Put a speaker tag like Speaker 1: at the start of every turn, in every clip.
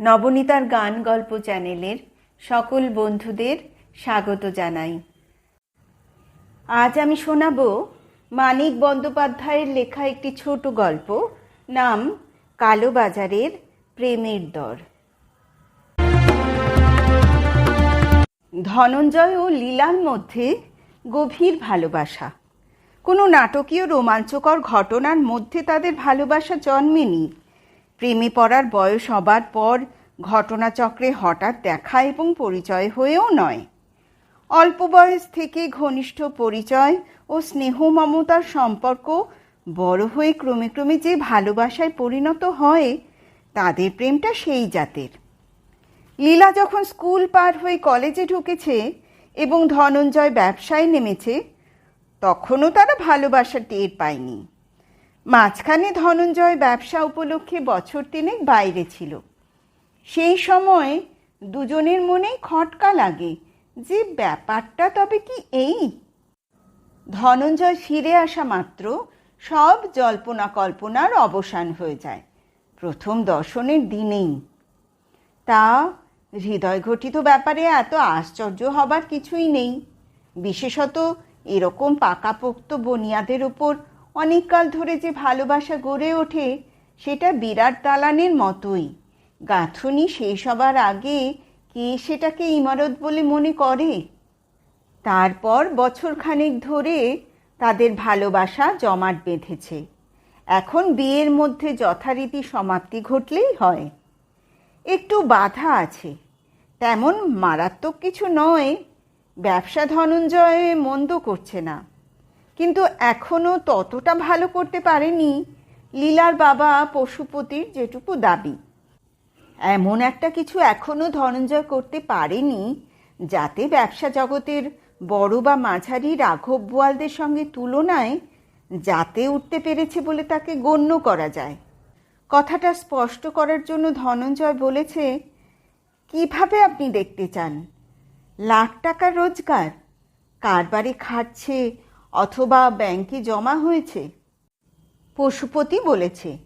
Speaker 1: নবনীতার গান গল্প চ্যানেলের সকল বন্ধুদের স্বাগত জানাই। আজ আমি শোনাব মানিক বন্দ্যোপাধ্যায়ের লেখা একটি ছোট গল্প, নাম কালোবাজারের প্রেমের দর। ধনঞ্জয় ও লীলার মধ্যে গভীর ভালোবাসা। কোনো নাটকীয় রোমাঞ্চকর ঘটনার মধ্যে তাদের ভালোবাসা জন্মেনি প্রেমে পড়ার বয়স হবার পর ঘটনাচক্রে হঠাৎ দেখা এবং পরিচয় হয়েও নয়। অল্প বয়স থেকে ঘনিষ্ঠ পরিচয় ও স্নেহ মমতার সম্পর্ক বড় হয়ে ক্রমে ক্রমে যে ভালোবাসায় পরিণত হয়, তাদের প্রেমটা সেই জাতের। লীলা যখন স্কুল পার হয়ে কলেজে ঢুকেছে এবং ধনঞ্জয় ব্যবসায় নেমেছে, তখনও তারা ভালোবাসা টের পায়নি। মাঝখানে ধনঞ্জয় ব্যবসা উপলক্ষে বছর তিনেক বাইরে ছিল। সেই সময় দুজনের মনেই খটকা লাগে, যে ব্যাপারটা তবে কি এই? ধনঞ্জয় ফিরে আসা মাত্র সব জল্পনা কল্পনার অবসান হয়ে যায়, প্রথম দর্শনের দিনেই। তা হৃদয় ঘটিত ব্যাপারে এত আশ্চর্য হবার কিছুই নেই। বিশেষত এরকম পাকাপোক্ত বনিয়াদের ওপর অনেককাল ধরে যে ভালোবাসা গড়ে ওঠে, সেটা বিরাট দালানের মতোই। গাঁথনি শেষ হবার আগে কে সেটাকে ইমারত বলে মনে করে? তারপর বছরখানেক ধরে তাদের ভালোবাসা জমাট বেঁধেছে। এখন বিয়ের মধ্যে যথারীতি সমাপ্তি ঘটলেই হয়। একটু বাধা আছে। তেমন মারাত্মক কিছু নয়, ব্যবসা ধনঞ্জয় মন্দ করছে না। কিন্তু এখনও ততটা ভালো করতে পারেনি লীলার বাবা পশুপতির যেটুকু দাবি। এমন একটা কিছু এখনও ধনঞ্জয় করতে পারেনি যাতে ব্যবসা জগতের বড় বা মাঝারি রাঘব বোয়ালদের সঙ্গে তুলনায় যাতে উঠতে পেরেছে বলে তাকে গণ্য করা যায়। কথাটা স্পষ্ট করার জন্য ধনঞ্জয় বলেছে, কীভাবে আপনি দেখতে চান? লাখ টাকার রোজগার? কারবারে খাটছে অথবা ব্যাংকে জমা হয়েছে? পশুপতি বলেছে,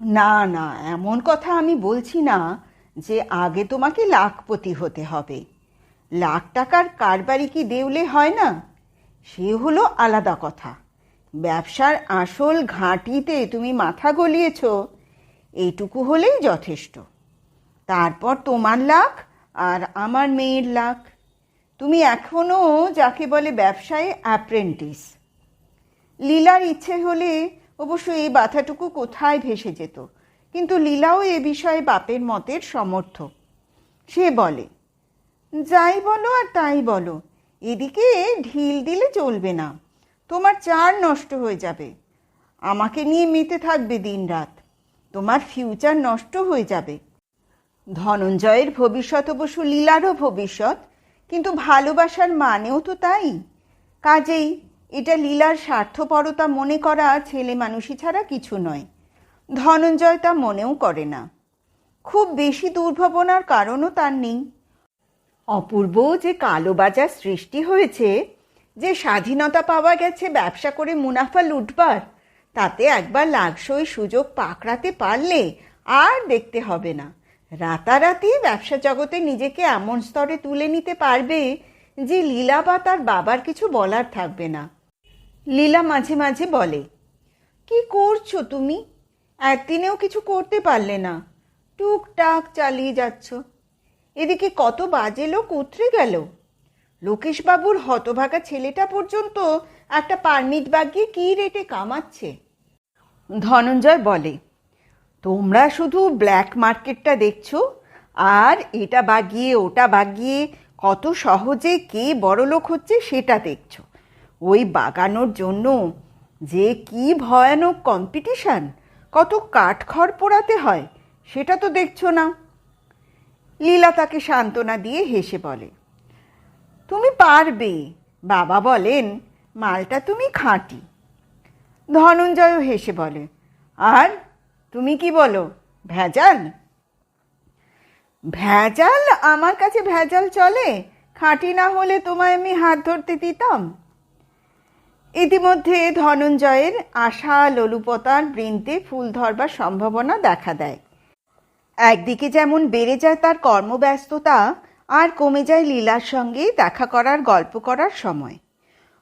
Speaker 1: না না, এমন কথা আমি বলছি না যে আগে তোমাকে লাখপতি হতে হবে। লাখ টাকার কারবারি কি দেউলে হয় না? সে হলো আলাদা কথা। ব্যবসার আসল ঘাঁটিতে তুমি মাথা গলিয়েছ। এইটুকু হলেই যথেষ্ট। তারপর তোমার লাখ আর আমার মেয়ের লাখ। তুমি এখনও যাকে বলে ব্যবসায় অ্যাপ্রেন্টিস লীলার ইচ্ছে হলে অবশ্য এই বাধাটুকু কোথায় ভেসে যেত? কিন্তু লীলাও এ বিষয়ে বাপের মতের সমর্থক। সে বলে, যাই বলো আর তাই বলো, এদিকে ঢিল দিলে চলবে না, তোমার চার নষ্ট হয়ে যাবে। আমাকে নিয়ে মেতে থাকবে দিনরাত, তোমার ফিউচার নষ্ট হয়ে যাবে। ধনঞ্জয়ের ভবিষ্যৎ অবশ্য লীলারও ভবিষ্যৎ কিন্তু ভালোবাসার মানেও তো তাই। কাজেই এটা লীলার স্বার্থপরতা মনে করা ছেলে মানুষই ছাড়া কিছু নয়। ধনঞ্জয় তা মনেও করে না। খুব বেশি দুর্ভাবনার কারণও তার নেই। অপূর্ব যে কালোবাজার সৃষ্টি হয়েছে, যে স্বাধীনতা পাওয়া গেছে ব্যবসা করে মুনাফা লুটবার, তাতে একবার লাগসই সুযোগ পাকড়াতে পারলে আর দেখতে হবে না। রাতারাতি ব্যবসা জগতে নিজেকে এমন স্তরে তুলে নিতে পারবে যে লীলা বা তার বাবার কিছু বলার থাকবে না। লীলা মাঝে মাঝে বলে, কি করছ তুমি? একদিনেও কিছু করতে পারলে না। টুকটাক চালিয়ে যাচ্ছ। এদিকে কত বাজে লোক উতরে গেল। লোকেশবাবুর হতভাগা ছেলেটা পর্যন্ত একটা পারমিট বাগিয়ে কী রেটে কামাচ্ছে? ধনঞ্জয় বলে তোমরা শুধু ব্ল্যাক মার্কেটটা দেখছ, আর এটা বাগিয়ে, ওটা বাগিয়ে কত সহজে কে বড়লোক হচ্ছে সেটা দেখছ। ওই বাগানোর জন্য যে কি ভয়ানক কম্পিটিশান কত কাঠখড় পোড়াতে হয়, সেটা তো দেখছ না। লীলা তাকে সান্ত্বনা দিয়ে হেসে বলে, তুমি পারবে। বাবা বলেন, মালটা তুমি খাঁটি। ধনঞ্জয়ও হেসে বলে, আর তুমি কি বলো? ভেজাল? ভেজাল? আমার কাছে ভেজাল চলে? খাঁটি না হলে তোমায় আমি হাত ধরতে দিতাম? ইতিমধ্যে ধনঞ্জয়ের আশা, লোলুপতার বৃন্তে ফুল ধরবার সম্ভাবনা দেখা দেয়। একদিকে যেমন বেড়ে যায় তার কর্মব্যস্ততা, আর কমে যায় লীলার সঙ্গে দেখা করার, গল্প করার সময়।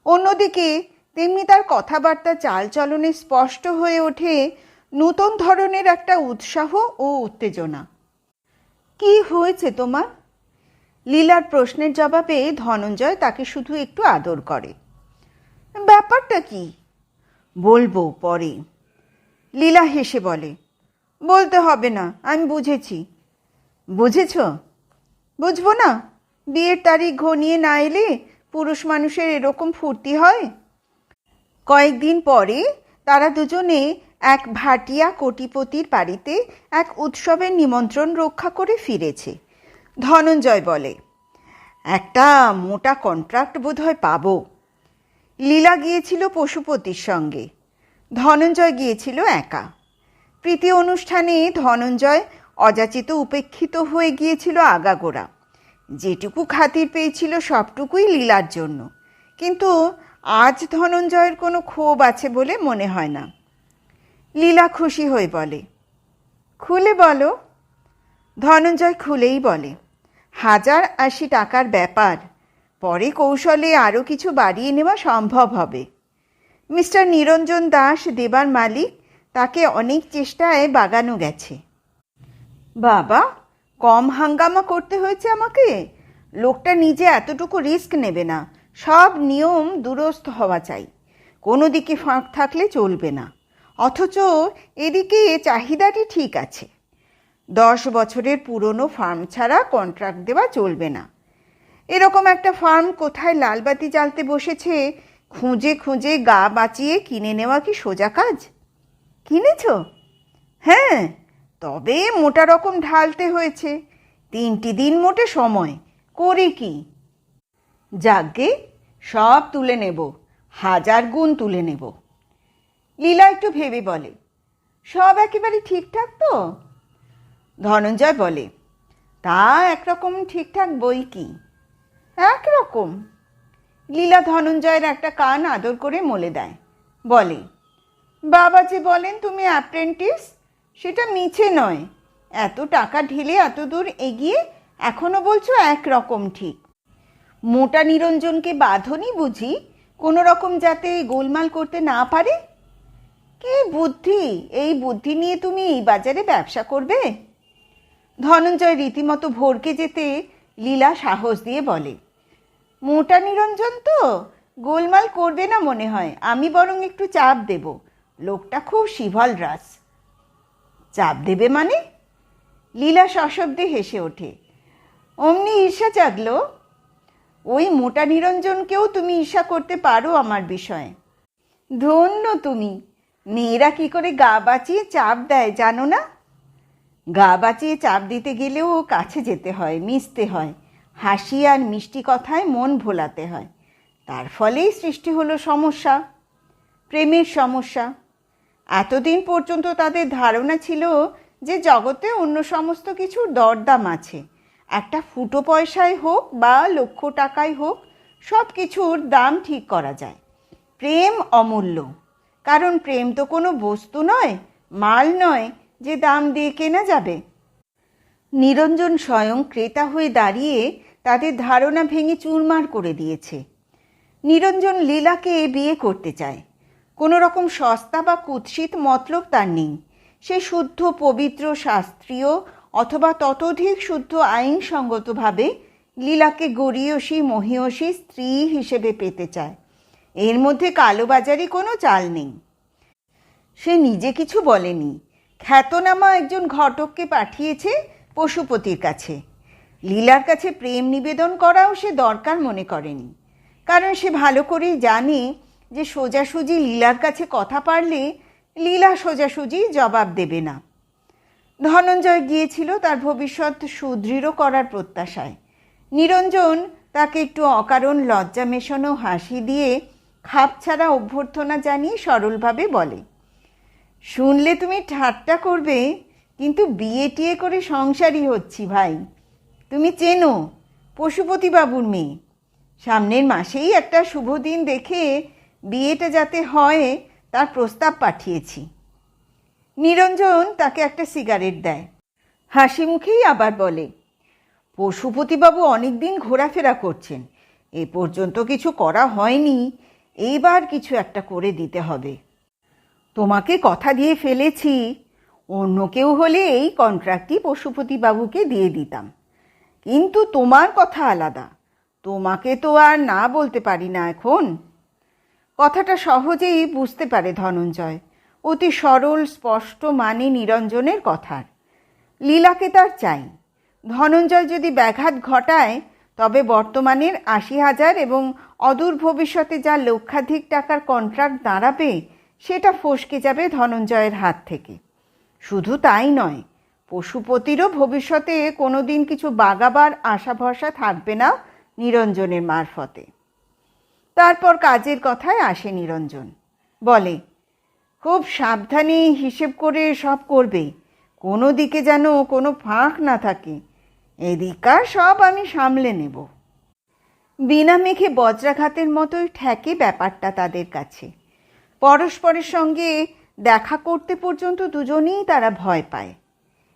Speaker 1: অন্যদিকে তেমনি তার কথাবার্তা চালচলনে স্পষ্ট হয়ে ওঠে নূতন ধরনের একটা উৎসাহ ও উত্তেজনা। কি হয়েছে তোমার? লীলার প্রশ্নের জবাবে ধনঞ্জয় তাকে শুধু একটু আদর করে। ব্যাপারটা কি? বলব পরে। লীলা হেসে বলে, বলতে হবে না, আমি বুঝেছি। বুঝেছ? বুঝব না, বিয়ের তারিখ ঘনিয়ে না এলে পুরুষ মানুষের এরকম ফুর্তি হয়? কয়েকদিন পরে তারা দুজনে এক ভাটিয়া কোটিপতির বাড়িতে এক উৎসবের নিমন্ত্রণ রক্ষা করে ফিরেছে। ধনঞ্জয় বলে, একটা মোটা কন্ট্রাক্ট বোধহয় পাবো। লীলা গিয়েছিল পশুপতির সঙ্গে। ধনঞ্জয় গিয়েছিল একা। প্রীতি অনুষ্ঠানে ধনঞ্জয় অযাচিত উপেক্ষিত হয়ে গিয়েছিল আগাগোড়া। যেটুকু খাতির পেয়েছিল সবটুকুই লীলার জন্য। কিন্তু আজ ধনঞ্জয়ের কোনো ক্ষোভ আছে বলে মনে হয় না। লীলা খুশি হয়ে বলে। খুলে বলো। ধনঞ্জয় খুলেই বলে। হাজার আশি টাকার ব্যাপার। পরে কৌশলে আরও কিছু বাড়িয়ে নেওয়া সম্ভব হবে। মিস্টার নিরঞ্জন দাস, দেবার মালিক, তাকে অনেক চেষ্টায় বাগানো গেছে। বাবা, কম হাঙ্গামা করতে হয়েছে আমাকে? লোকটা নিজে এতটুকু রিস্ক নেবে না। সব নিয়ম দুরস্থ হওয়া চাই। কোনো দিকে ফাঁক থাকলে চলবে না। অথচ এদিকে চাহিদাটি ঠিক আছে। দশ বছরের পুরনো ফার্ম ছাড়া কন্ট্রাক্ট দেওয়া চলবে না। এরকম একটা ফার্ম কোথায় লালবাতি জ্বালতে বসেছে, খুঁজে খুঁজে গা বাঁচিয়ে কিনে নেওয়া কি সোজা কাজ? কিনেছ? হ্যাঁ তবে মোটা রকম ঢালতে হয়েছে। তিনটি দিন মোটে সময়, করে কি? যাগ্গে সব তুলে নেব, হাজার গুণ তুলে নেব। লীলা একটু ভেবে বলে, সব একেবারে ঠিকঠাক তো? ধনঞ্জয় বলে, তা একরকম ঠিকঠাক বই কি? একরকম। লীলা ধনঞ্জয়ের একটা কান আদর করে মলে দেয়, বলে বাবা যে বলেন তুমি অ্যাপ্রেন্টিস? সেটা মিছে নয়, এত টাকা ঢেলে এত দূর এগিয়ে এখনও বলছো একরকম ঠিক। মোটা নিরঞ্জনকে বাঁধনি বুঝি, কোনো রকম যাতে গোলমাল করতে না পারে? কি বুদ্ধি। এই বুদ্ধি নিয়ে তুমি এই বাজারে ব্যবসা করবে? ধনঞ্জয় রীতিমতো ভরকে যেতে লীলা সাহস দিয়ে বলে, মোটা নিরঞ্জন তো, গোলমাল করবে না মনে হয়। আমি বরং একটু চাপ দেব। লোকটা খুব শিভল রাস চাপ দেবে মানে? লীলা সশব্দে হেসে ওঠে, অমনি ঈর্ষা জাগলো? ওই মোটা নিরঞ্জনকেও তুমি ঈর্ষা করতে পারো আমার বিষয়ে। ধন্য তুমি। মেয়েরা কি করে গা বাঁচিয়ে চাপ দেয় জানো না? গা বাঁচিয়ে চাপ দিতে গেলেও কাছে যেতে হয়, মিশতে হয়। হাসি আর মিষ্টি কথায় মন ভোলাতে হয়। তার ফলেই সৃষ্টি হলো সমস্যা, প্রেমের সমস্যা। এতদিন পর্যন্ত তাদের ধারণা ছিল যে জগতে অন্য সমস্ত কিছুর দরদাম আছে। একটা ফুটো পয়সায় হোক বা লক্ষ টাকায় হোক সব কিছুর দাম ঠিক করা যায়। প্রেম অমূল্য। কারণ প্রেম তো কোনো বস্তু নয়, মাল নয় যে দাম দিয়ে কেনা যাবে। নিরঞ্জন স্বয়ং ক্রেতা হয়ে দাঁড়িয়ে তাদের ধারণা ভেঙে চুরমার করে দিয়েছে। নিরঞ্জন লীলাকে এ বিয়ে করতে চায়। কোনো রকম সস্তা বা কুৎসিত মতলব তার নেই। সে শুদ্ধ, পবিত্র, শাস্ত্রীয় অথবা ততোধিক শুদ্ধ আইনসঙ্গতভাবে লীলাকে গড়িয়সী মহিয়সী স্ত্রী হিসেবে পেতে চায়। এর মধ্যে কালোবাজারি কোনো চাল নেই। সে নিজে কিছু বলেনি। খ্যাতনামা একজন ঘটককে পাঠিয়েছে পশুপতির কাছে। লীলার কাছে প্রেম নিবেদন করাও সে দরকার মনে করেনি। কারণ সে ভালো করেই জানে যে সোজাসুজি লীলার কাছে কথা পারলে লীলা সোজাসুজি জবাব দেবে না। ধনঞ্জয় গিয়েছিল তার ভবিষ্যৎ সুদৃঢ় করার প্রত্যাশায়। নিরঞ্জন তাকে একটু অকারণ লজ্জা মেশানো হাসি দিয়ে খাপ ছাড়া অভ্যর্থনা জানিয়ে সরলভাবে বলে। শুনলে তুমি ঠাট্টা করবে, কিন্তু বিয়ে টিয়ে করে সংসারই হচ্ছি ভাই। তুমি চেনো, পশুপতিবাবুর মেয়ে। সামনের মাসেই একটা শুভ দিন দেখে বিয়েটা যাতে হয়, তার প্রস্তাব পাঠিয়েছি। নিরঞ্জন তাকে একটা সিগারেট দেয়। হাসি মুখেই আবার বলে, পশুপতিবাবু অনেক দিন ঘোরাফেরা করছেন। এ পর্যন্ত কিছু করা হয়নি। এইবার কিছু একটা করে দিতে হবে। তোমাকে কথা দিয়ে ফেলেছি। অন্য কেউ হলে এই কন্ট্রাক্টই পশুপতিবাবুকে দিয়ে দিতাম। কিন্তু তোমার কথা আলাদা। তোমাকে তো আর না বলতে পারি না এখন। কথাটা সহজেই বুঝতে পারে ধনঞ্জয়। অতি সরল, স্পষ্ট মানে নিরঞ্জনের কথার। লীলাকে তার চাই। ধনঞ্জয় যদি ব্যাঘাত ঘটায় তবে বর্তমানের আশি হাজার এবং অদূর ভবিষ্যতে যা লক্ষাধিক টাকার কন্ট্রাক্ট দাঁড়াবে, সেটা ফসকে যাবে ধনঞ্জয়ের হাত থেকে। শুধু তাই নয়, পশুপতিরও ভবিষ্যতে কোনো দিন কিছু বাগাবার আশা ভরসা থাকবে না নিরঞ্জনের মারফতে। তারপর কাজের কথায় আসে নিরঞ্জন। বলে, খুব সাবধানে হিসেব করে সব করবে। কোনো দিকে যেন কোনো ফাঁক না থাকে। এদিকার সব আমি সামলে নেব। বিনা মেঘে বজ্রাঘাতের মতোই ঠেকে ব্যাপারটা তাদের কাছে। পরস্পরের সঙ্গে দেখা করতে পর্যন্ত দুজনেই তারা ভয় পায়।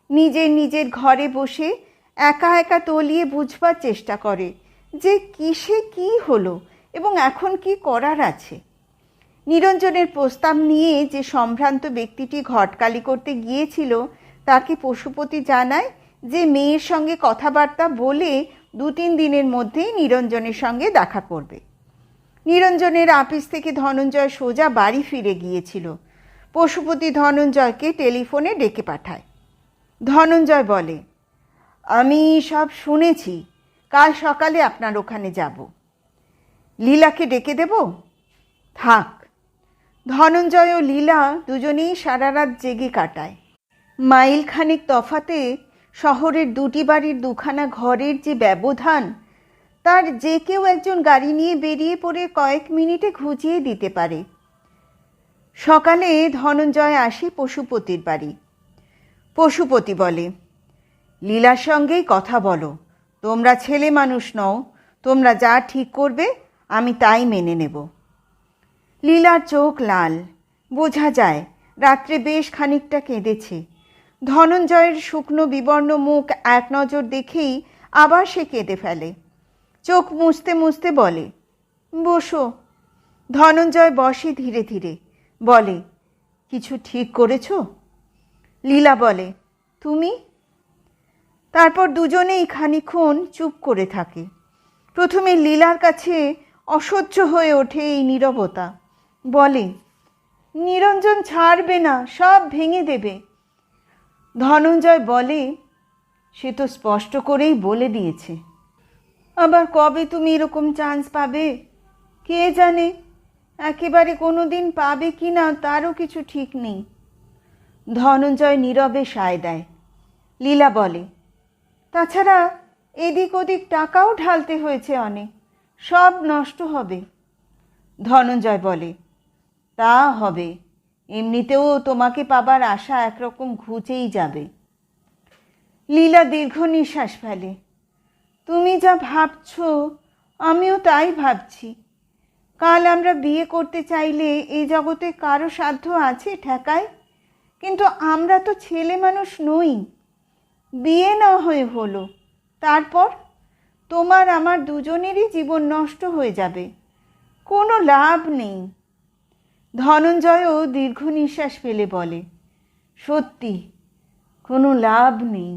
Speaker 1: নিজের নিজের ঘরে বসে একা একা তলিয়ে বুঝবার চেষ্টা করে যে কিসে কি হলো এবং এখন কি করার আছে। নিরঞ্জনের প্রস্তাব নিয়ে যে সম্ভ্রান্ত ব্যক্তিটি ঘটকালি করতে গিয়েছিল, তাকে পশুপতি জানায় যে মেয়ের সঙ্গে কথাবার্তা বলে দু তিন দিনের মধ্যেই নিরঞ্জনের সঙ্গে দেখা করবে। নিরঞ্জনের আপিস থেকে ধনঞ্জয় সোজা বাড়ি ফিরে গিয়েছিল। পশুপতি ধনঞ্জয়কে টেলিফোনে ডেকে পাঠায়। ধনঞ্জয় বলে, আমি সব শুনেছি। কাল সকালে আপনার ওখানে যাব। লীলাকে ডেকে দেব? থাক। ধনঞ্জয় ও লীলা দুজনেই সারা রাত জেগে কাটায়। মাইল খানিক তফাতে শহরের দুটি বাড়ির দুখানা ঘরের যে ব্যবধান, তার যে কেউ একজন গাড়ি নিয়ে বেরিয়ে পড়ে কয়েক মিনিটে ঘুচিয়ে দিতে পারে। সকালে ধনঞ্জয় আসে পশুপতির বাড়ি। পশুপতি বলে, লীলার সঙ্গেই কথা বলো। তোমরা ছেলে মানুষ নও, তোমরা যা ঠিক করবে, আমি তাই মেনে নেব। লীলার চোখ লাল। বোঝা যায়, রাত্রে বেশ খানিকটা কেঁদেছে। ধনঞ্জয়ের শুকনো বিবর্ণ মুখ এক নজর দেখেই আবার সে কেঁদে ফেলে। চোখ মুছতে মুছতে বলে, বসো। ধনঞ্জয় বসে ধীরে ধীরে, বলে, কিছু ঠিক করেছ? লীলা বলে, তুমি? তারপর দুজনেই খানিক্ষণ চুপ করে থাকে। প্রথমে লীলার কাছে অসহ্য হয়ে ওঠে এই নীরবতা। বলে, নিরঞ্জন ছাড়বে না, সব ভেঙে দেবে। ধনঞ্জয় বলে, সে তো স্পষ্ট করেই বলে দিয়েছে। আবার কবে তুমি এরকম চান্স পাবে? কে জানে? একেবারে কোনো দিন পাবে কি না, তারও কিছু ঠিক নেই। ধনঞ্জয় নীরবে সায় দেয়। লীলা বলে, তাছাড়া এদিক ওদিক টাকাও ঢালতে হয়েছে অনেক, সব নষ্ট হবে। ধনঞ্জয় বলে, তা হবে। এমনিতেও তোমাকে পাবার আশা একরকম ঘুচেই যাবে। লীলা দীর্ঘ নিঃশ্বাস ফেলে। তুমি যা ভাবছ, আমিও তাই ভাবছি। কাল আমরা বিয়ে করতে চাইলে এই জগতে কারও সাধ্য আছে ঠেকায়? কিন্তু আমরা তো ছেলে মানুষ নই। বিয়ে না হয়ে হলো। তারপর? তোমার আমার দুজনেরই জীবন নষ্ট হয়ে যাবে। কোনো লাভ নেই। ধনঞ্জয়ও দীর্ঘ নিঃশ্বাস ফেলে বলে সত্যি কোনো লাভ নেই।